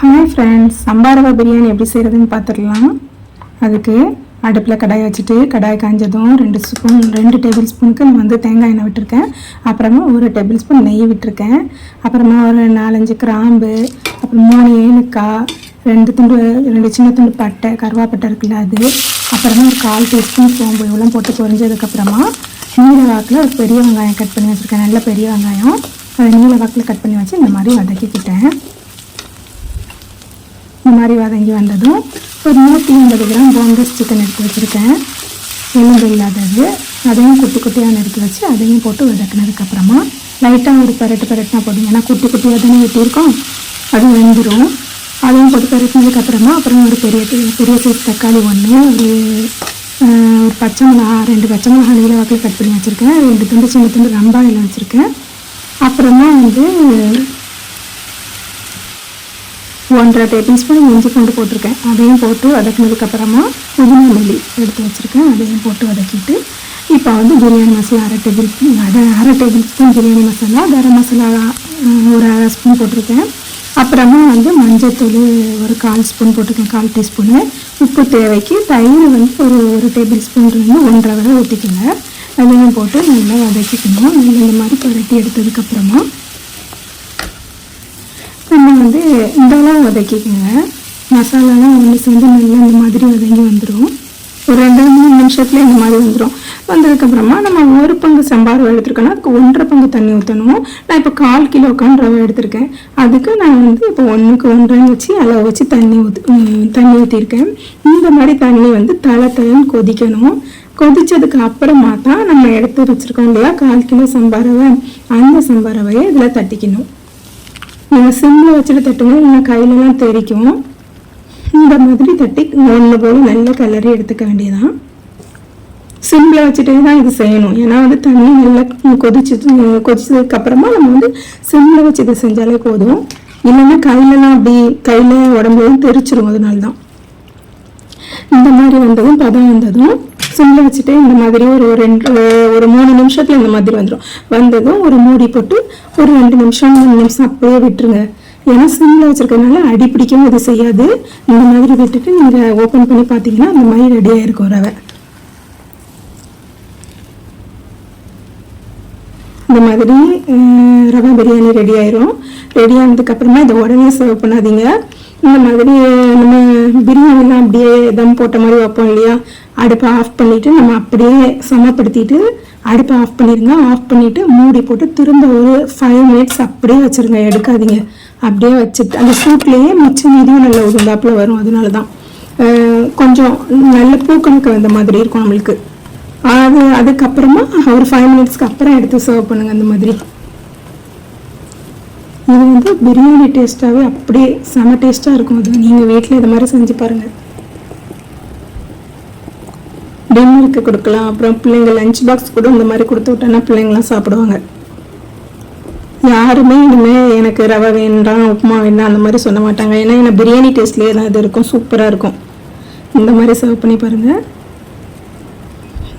Hi friends சம்பாரவா biryani எப்படி செய்கிறதுன்னு பார்த்துடலாம் அதுக்கு அடுப்பில் கடாய் வச்சுட்டு கடாய் காஞ்சதும் ரெண்டு ஸ்பூன் ரெண்டு டேபிள் ஸ்பூனுக்கு நான் வந்து தேங்காய் எண்ணெய் விட்டுருக்கேன். அப்புறமா ஒரு டேபிள் ஸ்பூன் நெய் விட்டுருக்கேன். அப்புறமா ஒரு நாலஞ்சு கிராம்பு அப்புறம் மூணு ஏனுக்காய் ரெண்டு துண்டு ரெண்டு சின்ன துண்டு பட்டை கருவாப்பட்டை இருக்குல்ல அது. அப்புறமா ஒரு கால் டீஸ்பூன் சோம்பு இவ்வளோ போட்டு பொரிஞ்சதுக்கப்புறமா நீல வாக்கில் ஒரு பெரிய வெங்காயம் கட் பண்ணி வச்சுருக்கேன். நல்ல பெரிய வெங்காயம். அதை நீல வாக்கில் கட் பண்ணி வச்சு இந்த மாதிரி வதக்கிக்கிட்டேன். மாதிரி வதங்கி வந்ததும் ஒரு நூற்றி ஐம்பது கிராம் போன்லெஸ் சிக்கன் எடுத்து வச்சுருக்கேன். எலும்பு இல்லாதது. அதையும் குட்டி குட்டியாக நறுக்கி வச்சு அதையும் போட்டு வதக்கினதுக்கப்புறமா லைட்டாக ஒரு பரட்டு பரட்டினா போதும். ஏன்னா குட்டி குட்டியாக தானே வெட்டியிருக்கோம். அது வெந்துடும் அதையும் போட்டு பரட்டினதுக்கப்புறமா அப்புறம் ஒரு பெரிய பெரிய சைஸ் தக்காளி ஒன்று ஒரு ஒரு பச்சை மிளகா ரெண்டு பச்சை மிளகா நீல வாக்கில் கட் பண்ணி வச்சுருக்கேன். ரெண்டு துண்டு சின்ன துண்டு ரம்பாயில் வச்சுருக்கேன். அப்புறமா வந்து ஒன்றரை டேபிள் ஸ்பூன் இஞ்சி பூண்டு போட்டிருக்கேன். அதையும் போட்டு வதக்கினதுக்கப்புறமா புதினா மல்லி எடுத்து வச்சுருக்கேன். அதையும் போட்டு வதக்கிட்டு இப்போ வந்து பிரியாணி மசாலா அரை டேபிள் அரை அரை டேபிள் ஸ்பூன் பிரியாணி மசாலா கரம் மசாலா ஒரு அரை ஸ்பூன் போட்டிருக்கேன். அப்புறமா வந்து மஞ்சத்தூள் ஒரு கால் ஸ்பூன் போட்டிருக்கேன் கால் டீஸ்பூனு. உப்பு தேவைக்கு தயிர் வந்து ஒரு ஒரு டேபிள் ஸ்பூன்லேருந்து ஒன்றரை வரை ஊற்றிக்கோங்க அதையும் போட்டு நல்லா வதக்கிக்கணும். இந்த மாதிரி புரட்டி எடுத்ததுக்கப்புறமா நம்ம வந்து இதெல்லாம் வதக்கிக்கோங்க. மசாலாலாம் ஒன்று சேர்ந்து நல்லா இந்த மாதிரி வதங்கி வந்துடும் ஒரு ரெண்டு மூணு நிமிஷத்துல இந்த மாதிரி வந்துடும் வந்ததுக்கப்புறமா நம்ம ஒரு பங்கு சம்பார் எடுத்துருக்கோன்னா அதுக்கு ஒன்றரை பங்கு தண்ணி ஊற்றணும் நான் இப்போ கால் கிலோக்கான ரவை எடுத்திருக்கேன். அதுக்கு நான் வந்து இப்போ ஒன்றுக்கு ஒன்றரை வச்சு அளவு வச்சு தண்ணி ஊற்று தண்ணி ஊற்றிருக்கேன் இந்த மாதிரி தண்ணி வந்து தலை தலைன்னு கொதிக்கணும். கொதிச்சதுக்கு அப்புறமா தான் நம்ம எடுத்து வச்சுருக்கோம் இல்லையா? கால் கிலோ சம்பாரவை அந்த சம்பாரவையை இதில் தட்டிக்கணும். நீங்கள் சிம்மில் வச்சுட்டு தட்டுங்க இல்லை கையிலலாம் தெரிக்கும். இந்த மாதிரி தட்டி ஒன்று போல் நல்ல கலரி எடுத்துக்க வேண்டியதான் சிம்மில் வச்சுட்டே தான் இது செய்யணும். ஏன்னா வந்து தண்ணி நல்லா கொதிச்சு கொதிச்சதுக்கு அப்புறமா நம்ம வந்து சிம்மில் வச்சு இதை செஞ்சாலே போதும். இல்லைன்னா கையிலலாம் அப்படி கையில் உடம்புலாம் தெரிச்சிரும். அதனால தான் இந்த மாதிரி வந்ததும் பதம் வந்ததும் சிம்மில் வச்சுட்டு இந்த மாதிரி ஒரு ரெண்டு ஒரு மூணு நிமிஷத்தில் இந்த மாதிரி வந்துடும் வந்ததும் ஒரு மூடி போட்டு ஒரு ரெண்டு நிமிஷம் மூணு நிமிஷம் அப்படியே விட்டுருங்க. ஏன்னா சிம்மில் வச்சுருக்கனால அடி பிடிக்கவும் இது செய்யாது. இந்த மாதிரி விட்டுட்டு நீங்கள் ஓப்பன் பண்ணி பார்த்தீங்கன்னா அந்த மாதிரி ரெடியாக இருக்கும் ரவை. இந்த மாதிரி ரவை பிரியாணி ரெடி ஆயிரும். ரெடி ஆனதுக்கப்புறமா இதை உடனே சர்வ் பண்ணாதீங்க. இந்த மாதிரி நம்ம பிரியாணிலாம் அப்படியே தம் போட்ட மாதிரி வைப்போம் இல்லையா? அடுப்பை ஆஃப் பண்ணிவிட்டு நம்ம அப்படியே சமப்படுத்திட்டு அடுப்பை ஆஃப் பண்ணிடுங்க ஆஃப் பண்ணிவிட்டு மூடி போட்டு திரும்ப ஒரு ஃபைவ் மினிட்ஸ் அப்படியே வச்சுருங்க. எடுக்காதீங்க. அப்படியே வச்சுட்டு அந்த சூட்லேயே மிச்சம் மீதியும் நல்ல உருந்தாப்பில் வரும். அதனால தான் கொஞ்சம் நல்ல பூக்கணக்கு வந்த மாதிரி இருக்கும் நம்மளுக்கு. அது அதுக்கப்புறமா ஒரு ஃபைவ் மினிட்ஸ்க்கு அப்புறம் எடுத்து சர்வ் பண்ணுங்கள் அந்த மாதிரி. இது வந்து பிரியாணி டேஸ்ட்டாகவே அப்படியே செம டேஸ்ட்டாக இருக்கும். அது நீங்கள் வீட்டில் இது மாதிரி செஞ்சு பாருங்கள் டின்னருக்கு கொடுக்கலாம். அப்புறம் பிள்ளைங்க லஞ்ச் பாக்ஸ் கூட இந்த மாதிரி கொடுத்து விட்டோன்னா பிள்ளைங்களாம் சாப்பிடுவாங்க. யாருமே இனிமேல் எனக்கு ரவை வேண்டாம் உப்புமா வேண்டாம் அந்த மாதிரி சொல்ல மாட்டாங்க. ஏன்னா எனக்கு பிரியாணி டேஸ்ட்லேயே தான் இது இருக்கும். சூப்பராக இருக்கும். இந்த மாதிரி சர்வ் பண்ணி பாருங்கள்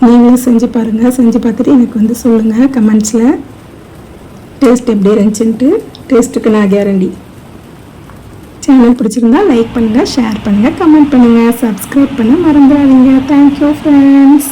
நீங்களும் செஞ்சு பாருங்கள் செஞ்சு பார்த்துட்டு எனக்கு வந்து சொல்லுங்கள் கமெண்ட்ஸில். டேஸ்ட் எப்படி இருந்துச்சுன்ட்டு டேஸ்ட்டுக்கு நான் கேரண்டி சேனல் பிடிச்சிருந்தா லைக் பண்ணுங்கள் ஷேர் பண்ணுங்கள் கமெண்ட் பண்ணுங்கள் சப்ஸ்கிரைப் பண்ண மறந்துடாதீங்க. Thank you friends